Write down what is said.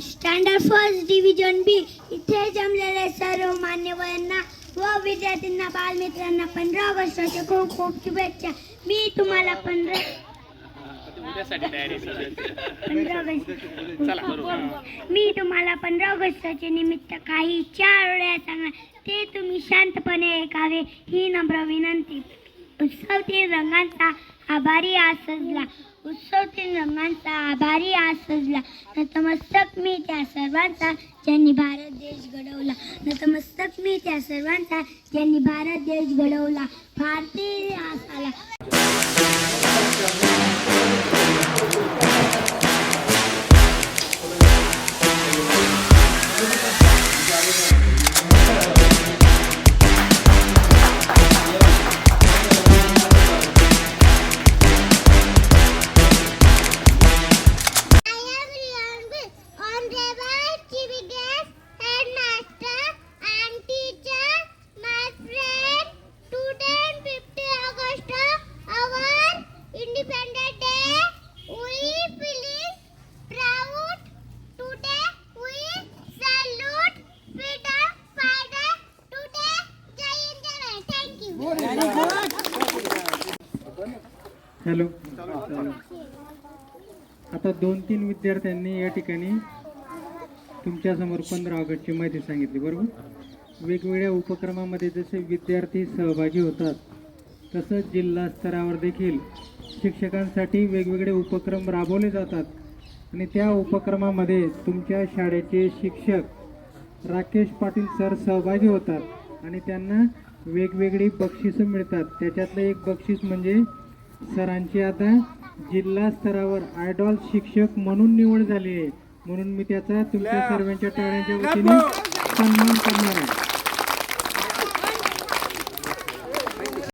Section बी इथे जमलेले सर्व मान्यवरांना व विद्यार्थ्यांना बालमित्रांना पंधरा ऑगस्टच्या खूप खूप शुभेच्छा. मी तुम्हाला पंधरा पंधरा ऑगस्ट मी तुम्हाला पंधरा ऑगस्टचे निमित्त काही चार वेळा सांगणार. ते तुम्ही शांतपणे ऐकावे ही नम्र विनंती. उत्सव तीन रंगांचा आभारी आज सजला उत्सव रंगांचा आभारी आज सजला. नतमस्तक मी त्या सर्वांचा ज्यांनी भारत देश घडवला. नतमस्तक मी त्या सर्वांचा ज्यांनी भारत देश घडवला. भारतीय हॅलो. आता दोन तीन विद्यार्थ्यांनी या ठिकाणी तुमच्यासमोर पंधरा ऑगस्टची माहिती सांगितली बरोबर? वेगवेगळ्या उपक्रमामध्ये जसे विद्यार्थी सहभागी होतात तसंच जिल्हा स्तरावर देखील शिक्षकांसाठी वेगवेगळे उपक्रम राबवले जातात. आणि त्या उपक्रमामध्ये तुमच्या शाळेचे शिक्षक राकेश पाटील सर सहभागी होतात आणि त्यांना वेगवेगळी बक्षिसं मिळतात. त्याच्यातलं एक बक्षीस म्हणजे सरांची आता जिल्हा स्तरावर आयडॉल शिक्षक म्हणून निवड झाली आहे. म्हणून मी त्याचा तुमच्या सर्वांच्या टाळ्यांच्या वतीने सन्मान करणार आहे.